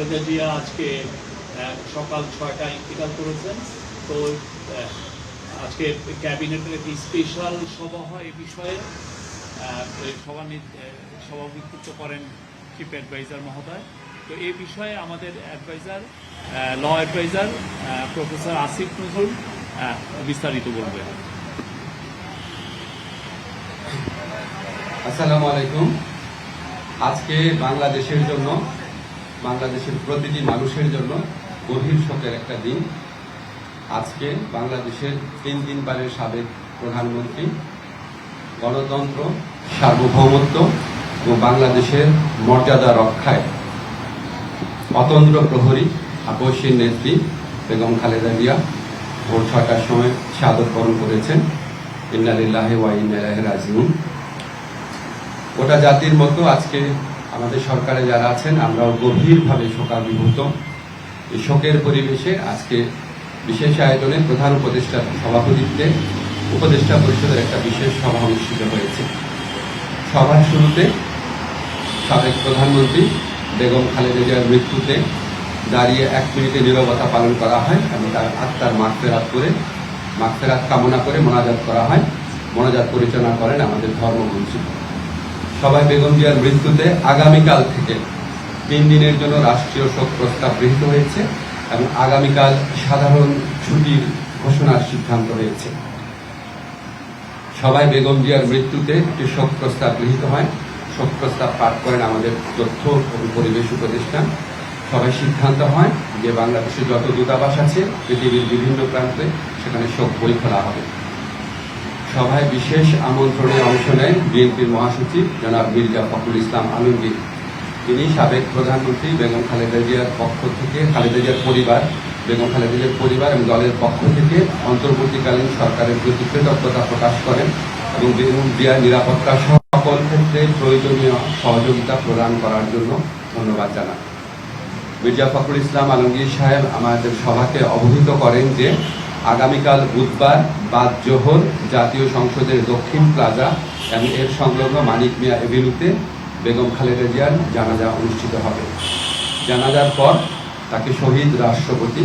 জিয়া আজকে সকাল ছয়টায় ইন্তিকাল করেছেন। তো আজকে ক্যাবিনেটের একটি স্পেশাল সভা হয় এই বিষয়ে। সভা সভাপতিত্ব করেন চিফ অ্যাডভাইজার মহোদয়। তো এই বিষয়ে আমাদের advisor law advisor professor Asif Nazrul বিস্তারিত বলবেন। আসসালামু আলাইকুম। আজকে বাংলাদেশের জন্য বাংলাদেশের প্রতিটি মানুষের জন্য গভীর শোকের একটা দিন। আজকে বাংলাদেশের তিন দিনবারের সাবেক প্রধানমন্ত্রী, গণতন্ত্র, সার্বভৌমত্ব ও বাংলাদেশের মর্যাদা রক্ষায় অতন্ত্র প্রহরী আপসীর নেত্রী বেগম খালেদা জিয়া ভোর ছটার সময় সাদর বরণ করেছেন। ইন্নালিল্লাহি ওয়া রাজিউন। গোটা জাতির মতো আজকে আমাদের সরকারে যারা আছেন, আমরাও গভীরভাবে শোকাভিভূত। এই শোকের পরিবেশে আজকে বিশেষ আয়োজনে প্রধান উপদেষ্টার সভাপতিত্বে উপদেষ্টা পরিষদের একটা বিশেষ সভা অনুষ্ঠিত হয়েছে। সভার শুরুতে সাবেক প্রধানমন্ত্রী বেগম খালেদা জিয়ার মৃত্যুতে দাঁড়িয়ে এক মিনিটে নীরবতা পালন করা হয় এবং তার আত্মার মাগফেরাত করে মাগফেরাত কামনা করে মোনাজাত করা হয়। মোনাজাত পরিচালনা করেন আমাদের ধর্মমন্ত্রী। সবাই বেগম জিয়ার মৃত্যুতে আগামীকাল থেকে তিন দিনের জন্য রাষ্ট্রীয় শোক প্রস্তাব গৃহীত হয়েছে এবং আগামীকাল সাধারণ ছুটির ঘোষণার সিদ্ধান্ত হয়েছে সবাই বেগম জিয়ার মৃত্যুতে একটি শোক প্রস্তাব গৃহীত হয়। শোক প্রস্তাব পাঠ করেন আমাদের তথ্য এবং পরিবেশ উপদেষ্টা। সবাই সিদ্ধান্ত হয় যে বাংলাদেশে যত দূতাবাস আছে, পৃথিবীর বিভিন্ন প্রান্তে সেখানে শোক বই খোলা হবে। সভায় বিশেষ আমন্ত্রণে অংশ নেয় বিএনপির মহাসচিব জনাব মির্জা ফখরুল ইসলাম আলমগীর। তিনি সাবেক প্রধানমন্ত্রী বেগম খালেদা জিয়ার পক্ষ থেকে, খালেদা জিয়ার পরিবার, বেগম খালেদা জিয়ার পরিবার এবং দলের পক্ষ থেকে অন্তর্বর্তীকালীন সরকারের প্রতি কৃতজ্ঞতা প্রকাশ করেন এবং বেগম জিয়ার নিরাপত্তা সকল ক্ষেত্রে প্রয়োজনীয় সহযোগিতা প্রদান করার জন্য ধন্যবাদ জানান মির্জা ফখরুল ইসলাম আলমগীর সাহেব আমাদের সভাকে অবহিত করেন যে আগামীকাল বুধবার বাদ জোহর জাতীয় সংসদের দক্ষিণ প্লাজা এবং এর সংলগ্ন মানিক মিয়া এভিনিউতে বেগম খালেদা জিয়ার জানাজা অনুষ্ঠিত হবে। জানাজার পর তাকে শহীদ রাষ্ট্রপতি,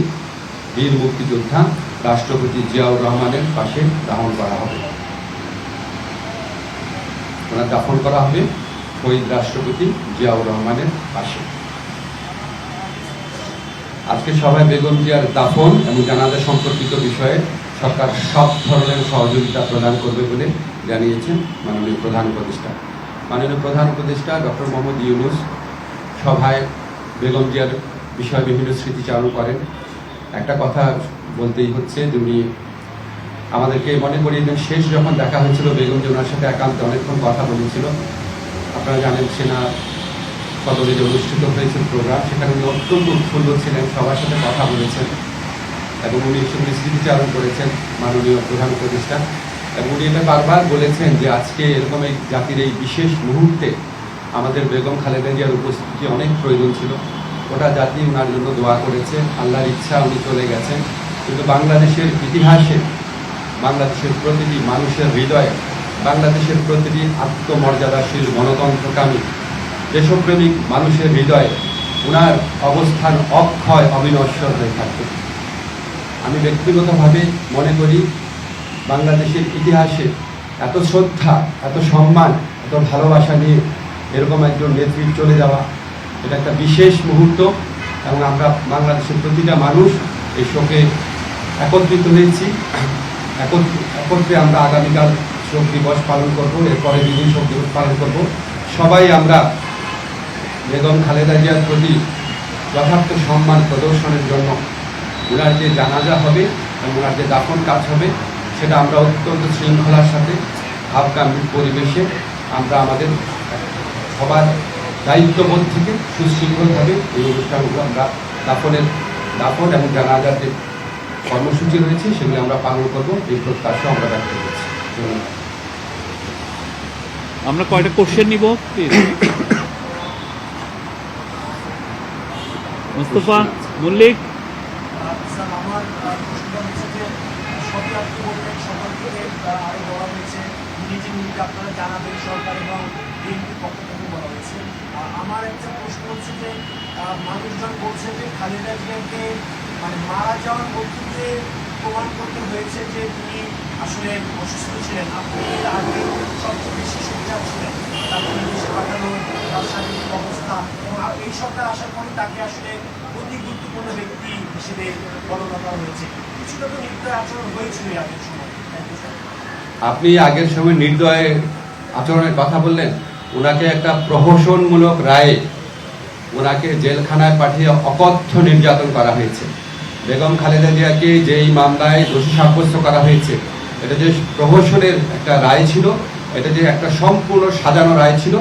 বীর মুক্তিযোদ্ধা রাষ্ট্রপতি জিয়াউর রহমানের পাশে দাহন করা হবে। ওনার দাফন করা হবে শহীদ রাষ্ট্রপতি জিয়াউর রহমানের পাশে। আজকে সভায় বেগম জিয়ার দাফন এবং জানাজা সম্পর্কিত বিষয়ে সরকার সব ধরনের সহযোগিতা প্রদান করবে বলে জানিয়েছেন মাননীয় প্রধান উপদেষ্টা। মাননীয় প্রধান উপদেষ্টা ডক্টর মোহাম্মদ ইউনুস সভায় বেগম জিয়ার বিষয়ে বিভিন্ন স্মৃতিচারণ করেন। একটা কথা বলতেই হচ্ছে উনি আমাদেরকে মনে করিয়ে দেন, শেষ যখন দেখা হয়েছিল বেগম জি ওনার সাথে একান্তে অনেকক্ষণ কথা বলেছিল। আপনারা জানেন সেনা সদরে অনুষ্ঠিত হয়েছে প্রোগ্রাম। সেখানে উনি অত্যন্ত উৎফুল্ল ছিলেন, সবার সাথে কথা বলেছেন এবং উনি সেগুলি স্মৃতিচারণ করেছেন মাননীয় প্রধান উপদেষ্টা। এবং উনি এটা বারবার বলেছেন যে আজকে এরকম এই জাতির এই বিশেষ মুহূর্তে আমাদের বেগম খালেদা জিয়ার উপস্থিতি অনেক প্রয়োজন ছিল। ওটা জাতি ওনার জন্য দোয়া করেছে, আল্লাহর ইচ্ছা উনি চলে গেছেন। কিন্তু বাংলাদেশের ইতিহাসে, বাংলাদেশের প্রতিটি মানুষের হৃদয়ে, বাংলাদেশের প্রতিটি আত্মমর্যাদাশীল গণতন্ত্রকামী দেশপ্রেমিক মানুষের হৃদয়ে ওনার অবস্থান অক্ষয় অবিনশ্বর হয়ে থাকবে আমি ব্যক্তিগতভাবে মনে করি, বাংলাদেশের ইতিহাসে এত শ্রদ্ধা, এত সম্মান, এত ভালোবাসা নিয়ে এরকম একজন নেত্রী চলে যাওয়া, এটা একটা বিশেষ মুহূর্ত এবং আমরা বাংলাদেশের প্রতিটা মানুষ এই শোকে একত্রিত হয়েছি। একত্র- আমরা আগামীকাল শোক দিবস পালন করব, এরপরে দুদিন শোক দিবস পালন করব। সবাই আমরা বেগম খালেদা জিয়ার প্রতি যথার্থ সম্মান প্রদর্শনের জন্য ওনার যে জানাজা হবে এবং ওনার যে দাফন কাজ হবে, সেটা আমরা অত্যন্ত শৃঙ্খলার সাথে ভাবগাম্ভীর পরিবেশে আমরা আমাদের সবার দায়িত্ববোধ থেকে সুশৃঙ্খলভাবে এই অনুষ্ঠানগুলো আমরা দাফনের, দাফন এবং জানাজার যে কর্মসূচি রয়েছে, সেগুলি আমরা পালন করব। এই প্রত্যাশা আমরা ব্যক্ত করছি। আমরা কয়টা কোশ্চেন নিব প্লিজ মুস্তফা মল্লিক স্যার আমার আহ, প্রশ্নটা হচ্ছে যে সবই আপনি বললেন সকাল থেকে আহ, আরও বলা হয়েছে মিটিং মিটিং আপনারা সরকার এবং হয়েছে আমার একটা প্রশ্ন হচ্ছে মানুষজন বলছে যে খালেদা জিয়াকে মানে মারা যাওয়ার মধ্যে প্রমাণ করতে হয়েছে যে তিনি আসলে অসুস্থ ছিলেন। আপনি আগে সবচেয়ে বেশি তার শারীরিক অবস্থা এই আসার পরে তাকে আসলে অতি গুরুত্বপূর্ণ ব্যক্তি হিসেবে গণনা করা হয়েছে কিছুটা তো নির্দয় আচরণ হয়েছিল আগের সময়. আপনি আগের সময় নির্দয় আচরণের কথা বললেন, ওনাকে একটা প্রহসনমূলক রায়ে ওনাকে জেলখানায় পাঠিয়ে অকথ্য নির্যাতন করা হয়েছে বেগম খালেদা জিয়াকে যেই মামলায় দোষী সাব্যস্ত করা হয়েছে, এটা যে প্রহসনের একটা রায় ছিল, এটা যে একটা সম্পূর্ণ সাজানো রায় ছিল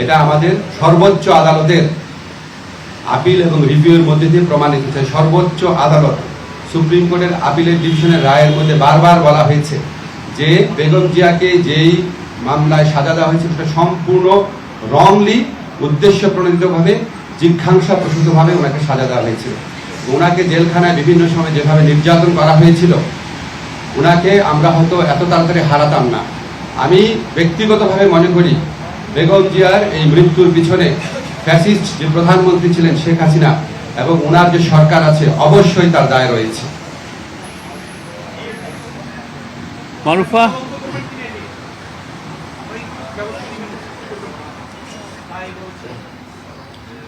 এটা আমাদের সর্বোচ্চ আদালতের আপিল এবং রিভিউর মধ্যে দিয়ে প্রমাণিত হয়েছে। সর্বোচ্চ আদালত, সুপ্রিম কোর্টের আপিলের ডিভিশনের রায়ের মধ্যে বারবার বলা হয়েছে যে বেগম জিয়াকে যেই মামলায় সাজা দেওয়া হয়েছে, সেটা সম্পূর্ণ রংলি উদ্দেশ্য প্রণোদিতভাবে জিজ্ঞাসা প্রসূতভাবে ওনাকে সাজা দেওয়া হয়েছিল ওনাকে জেলখানায় বিভিন্ন সময় যেভাবে নির্যাতন করা হয়েছিল, ওনাকে আমরা হয়তো এত তাড়াতাড়ি হারাতাম না। আমি ব্যক্তিগতভাবে মনে করি বেগম জিয়ার এই মৃত্যুর পিছনে ফ্যাসিস্ট যে প্রধানমন্ত্রী ছিলেন শেখ হাসিনা এবং ওনার যে সরকার আছে অবশ্যই তার দায় রয়েছে। মারুফা?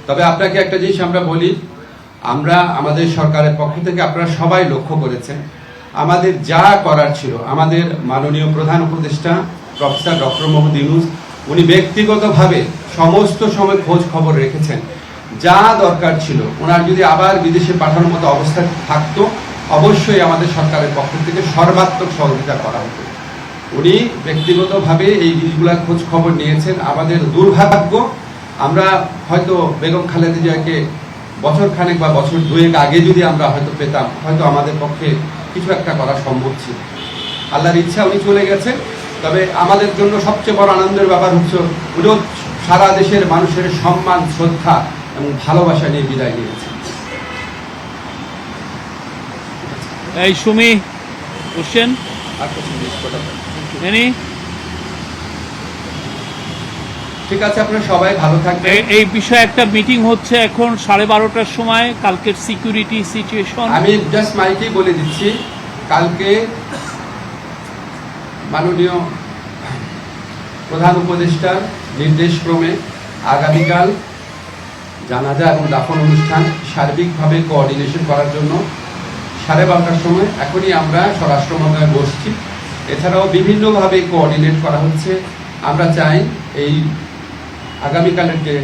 তবে আপনাকে একটা জিনিস আমরা বলি আমরা আমাদের সরকারের পক্ষ থেকে আপনারা সবাই লক্ষ্য করেছেন আমাদের যা করার ছিল আমাদের মাননীয় প্রধান উপদেষ্টা প্রফেসর ডক্টর মোহাম্মদ ইউনুস উনি ব্যক্তিগতভাবে সমস্ত সময় খোঁজ খবর রেখেছেন। যা দরকার ছিল। ওনার যদি আবার বিদেশে পাঠানোর মতো অবস্থা থাকতো, অবশ্যই আমাদের সরকারের পক্ষ থেকে সর্বাত্মক সহযোগিতা করা হতো। উনি ব্যক্তিগতভাবে এই জিনিসগুলোর খোঁজ খবর নিয়েছেন। আমাদের দুর্ভাগ্য, আমরা হয়তো বেগম খালেদা জিয়াকে বছর খানেক বা বছর দুয়েক আগে যদি আমরা হয়তো পেতাম, হয়তো আমাদের পক্ষে কিছু একটা করা সম্ভব ছিল। আল্লাহর ইচ্ছা, উনি চলে গেছে তবে আমাদের জন্য সবচেয়ে বড় আনন্দের ব্যাপার হচ্ছে উনিও সারা দেশের মানুষের সম্মান শ্রদ্ধা এবং ভালোবাসা নিয়ে বিদায় নিয়েছে। এই সুমি? এনি ঠিক আছে আপনারা সবাই ভালো থাকবেন। এই বিষয়ে একটা মিটিং হচ্ছে এখন সাড়ে বারোটার সময় কালকের সিকিউরিটি সিচুয়েশন আমি জাস্ট মাইকেই বলে দিচ্ছি কালকে মাননীয় প্রধান উপদেষ্টার নির্দেশক্রমে আগামীকাল জানাজা এবং দাফন অনুষ্ঠান সার্বিকভাবে কোঅর্ডিনেশন করার জন্য সাড়ে বারোটার সময় এখনই আমরা স্বরাষ্ট্র মন্ত্রণালয়ে বসছি। এছাড়াও বিভিন্নভাবে কোঅর্ডিনেট করা হচ্ছে। আমরা চাই এই আগামীকালের যে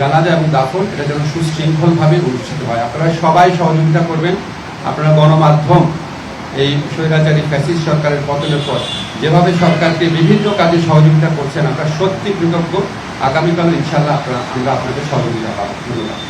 জানাজা এবং দাফন, এটা যেন সুশৃঙ্খলভাবে অনুষ্ঠিত হয়। আপনারা সবাই সহযোগিতা করবেন। আপনারা গণমাধ্যম এই স্বৈরাচারী ফ্যাসিস্ট সরকারের পতনের পর যেভাবে সরকারকে বিভিন্ন কাজে সহযোগিতা করছেন, আমরা সত্যি কৃতজ্ঞ। আগামীকাল ইনশাল্লাহ আপনারা আমরা আপনাদের সহযোগিতা পাবো। ধন্যবাদ।